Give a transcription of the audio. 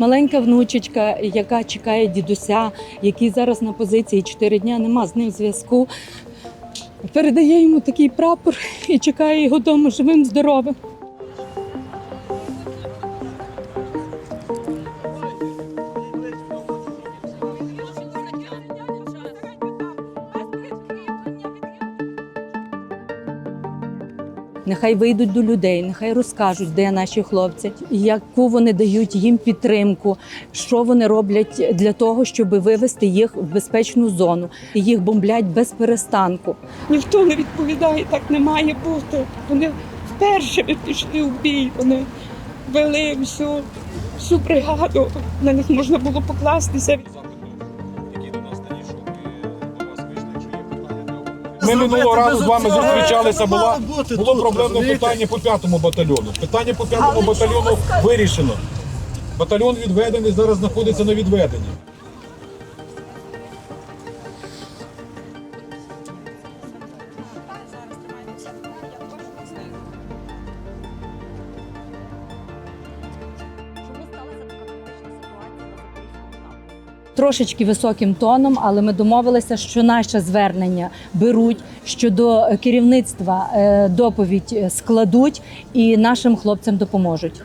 Маленька внучечка, яка чекає дідуся, який зараз на позиції 4 дня, нема з ним зв'язку. Передає йому такий прапор і чекає його дому живим, здоровим. Нехай вийдуть до людей, нехай розкажуть, де наші хлопці, яку вони дають їм підтримку, що вони роблять для того, щоб вивести їх в безпечну зону. Їх бомблять без перестанку. Ніхто не відповідає, так не має бути. Вони вперше пішли в бій, вони вели всю, всю бригаду, на них можна було покластися. Ми минулого разу з вами зустрічалися. Була було проблемне питання по п'ятому батальйону. Питання по п'ятому батальйону вирішено. Батальйон відведений зараз знаходиться на відведенні. Трошечки високим тоном, але ми домовилися, що наше звернення беруть, що до керівництва е, доповідь е, складуть і нашим хлопцям допоможуть.